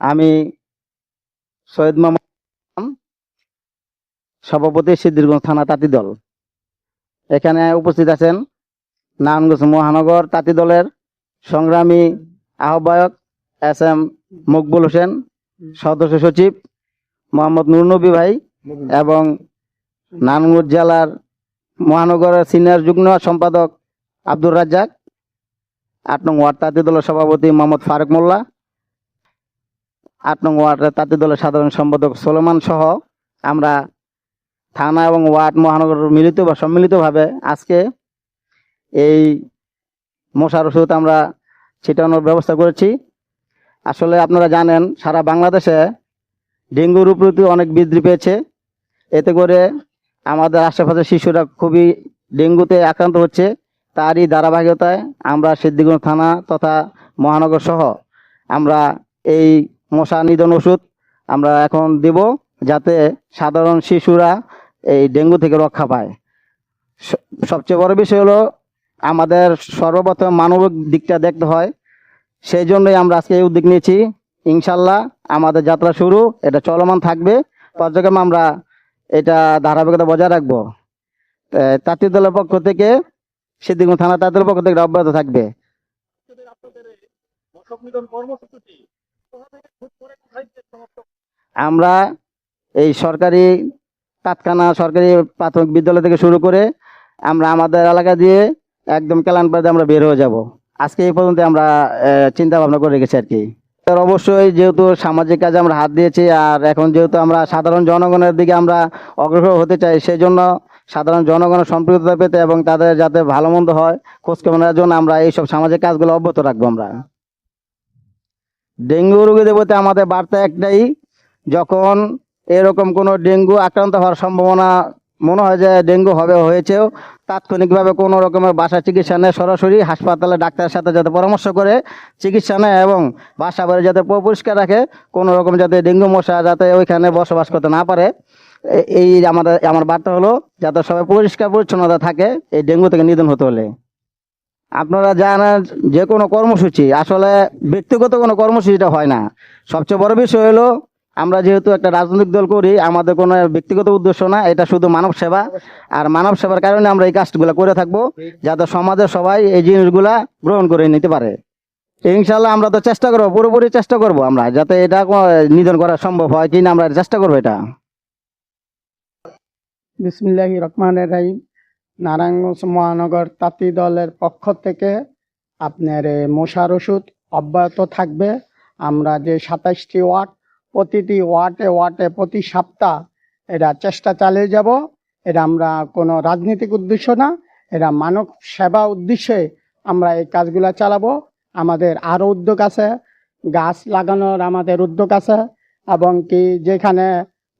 আমি সৈয়দ মোহাম্মদ সভাপতি সিদ্ধিরগঞ্জ থানা তাঁতি দল এখানে উপস্থিত আছেন নারায়ণগঞ্জ মহানগর তাঁতি দলের সংগ্রামী আহ্বায়ক এস এম মকবুল হোসেন, সদস্য সচিব মোহাম্মদ নুরনবী ভাই এবং নারায়ণগঞ্জ জেলার মহানগরের সিনিয়র যুগ্ম সম্পাদক আব্দুর রাজ্জাক, আট নং ওয়ার্ড তাঁতি দলের সভাপতি মোহাম্মদ ফারুক মোল্লা আট নং ওয়ার্ডের তাঁতি দলের সাধারণ সম্পাদক সোলেমান সহ আমরা থানা এবং ওয়ার্ড মহানগর মিলিত বা সম্মিলিতভাবে আজকে এই মশার ওষুধ আমরা ছিটানোর ব্যবস্থা করেছি। আসলে আপনারা জানেন, সারা বাংলাদেশে ডেঙ্গুর উপরতি অনেক বৃদ্ধি পেয়েছে। এতে করে আমাদের আশেপাশের শিশুরা খুবই ডেঙ্গুতে আক্রান্ত হচ্ছে। তারই ধারাবাহিকতায় আমরা সিদ্ধিগঞ্জ থানা তথা মহানগর সহ আমরা এই মশা নিধন ওষুধ আমরা এখন দেব যাতে সাধারণ শিশুরা এই ডেঙ্গু থেকে রক্ষা পায়। সবচেয়ে বড় বিষয় হলো আমাদের সর্বপ্রথম মানবিক দিকটা দেখতে হয়। সেই জন্যই আমরা আজকে এই উদ্যোগ নিয়েছি। ইনশাল্লাহ আমাদের যাত্রা শুরু এটা চলমান থাকবে। পর্যায়ক্রমে আমরা এটা ধারাবাহিকতা বজায় রাখব। আহ, তাঁতি দলের পক্ষ থেকে সিদ্ধিগঞ্জ থানা তাঁতি দলের পক্ষ থেকে অব্যাহত থাকবে। আমরা এই সরকারি তাৎকানা সরকারি প্রাথমিক বিদ্যালয় থেকে শুরু করে আমরা আমাদের এলাকা দিয়ে একদম কেলানপাড়ে আমরা বের হয়ে যাব। আজকে এই পর্যন্ত আমরা চিন্তা ভাবনা করে রেখেছি আর কি। আর অবশ্যই যেহেতু সামাজিক কাজে আমরা হাত দিয়েছি আর এখন যেহেতু আমরা সাধারণ জনগণের দিকে আমরা অগ্রসর হতে চাই সেই জন্য সাধারণ জনগণের সম্পৃক্ততা পেতে এবং তাদের যাতে ভালো মন্দ হয়, খোঁজখবর নেওয়ার জন্য আমরা এইসব সামাজিক কাজগুলো অব্যাহত রাখব আমরা। ডেঙ্গু রোগীদের বলতে আমাদের বার্তা একটাই যখন এরকম কোনো ডেঙ্গু আক্রান্ত হওয়ার সম্ভাবনা মনে হয় যে ডেঙ্গু হবে, হয়েছেও, তাৎক্ষণিকভাবে কোনো রকমের বাসা চিকিৎসা নেয় সরাসরি হাসপাতালে ডাক্তারের সাথে যাতে পরামর্শ করে চিকিৎসা নেয় এবং বাসা বাড়ি যাতে পরিষ্কার রাখে, কোনো রকম যাতে ডেঙ্গু মশা যাতে ওইখানে বসবাস করতে না পারে। এই আমাদের, আমার বার্তা হলো, যাতে সবাই পরিষ্কার পরিচ্ছন্নতা থাকে, এই ডেঙ্গু থেকে নিধন হতে হলে। আপনারা জানেন যে কোনো কর্মসূচি, আসলে ব্যক্তিগত কোনো কর্মসূচিটা হয় না। সবচেয়ে বড় বিষয় হলো আমরা যেহেতু একটা রাজনৈতিক দল করি, আমাদের কোনো ব্যক্তিগত উদ্দেশ্য না, এটা শুধু মানব সেবা। আর মানব সেবার কারণে আমরা এই কাজগুলো করে থাকব, যাতে সমাজের সবাই এই জিনিসগুলা গ্রহণ করে নিতে পারে। ইনশাল্লাহ আমরা তো চেষ্টা করব, পুরোপুরি চেষ্টা করব আমরা, যাতে এটা নিধন করা সম্ভব হয় কিনা আমরা চেষ্টা করব এটা। বিসমিল্লাহ রহমানের রাহিম। নারায়ণগঞ্জ মহানগর তাঁতি দলের পক্ষ থেকে আপনার মশার ওষুধ অব্যাহত থাকবে। আমরা যে সাতাশটি ওয়ার্ড প্রতিটি ওয়ার্ডে ওয়ার্ডে প্রতি সপ্তাহ এটা চেষ্টা চালিয়ে যাব। এটা আমরা কোনো রাজনৈতিক উদ্দেশ্য না এটা মানব সেবা উদ্দেশ্যে আমরা এই কাজগুলা চালাবো। আমাদের আরও উদ্যোগ আছে, গাছ লাগানোর আমাদের উদ্যোগ আছে, এবং কি যেখানে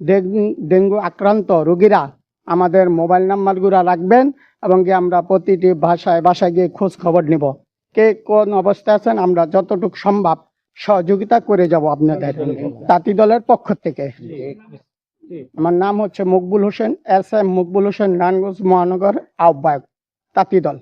ডেঙ্গু ডেঙ্গু আক্রান্ত রোগীরা আমাদের মোবাইল নাম্বারগুলো রাখবেন, এবং কি আমরা প্রতিটি ভাষায় বাসায় গিয়ে খোঁজ খবর নিব। কে কোন অবস্থায় আছেন, আমরা যতটুকু সম্ভব সহযোগিতা করে যাব আপনাদের তাঁতি দলের পক্ষ থেকে। আমার নাম হচ্ছে মকবুল হোসেন, এস এম মকবুল হোসেন নানগঞ্জ মহানগর আহ্বায়ক, তাঁতি দল।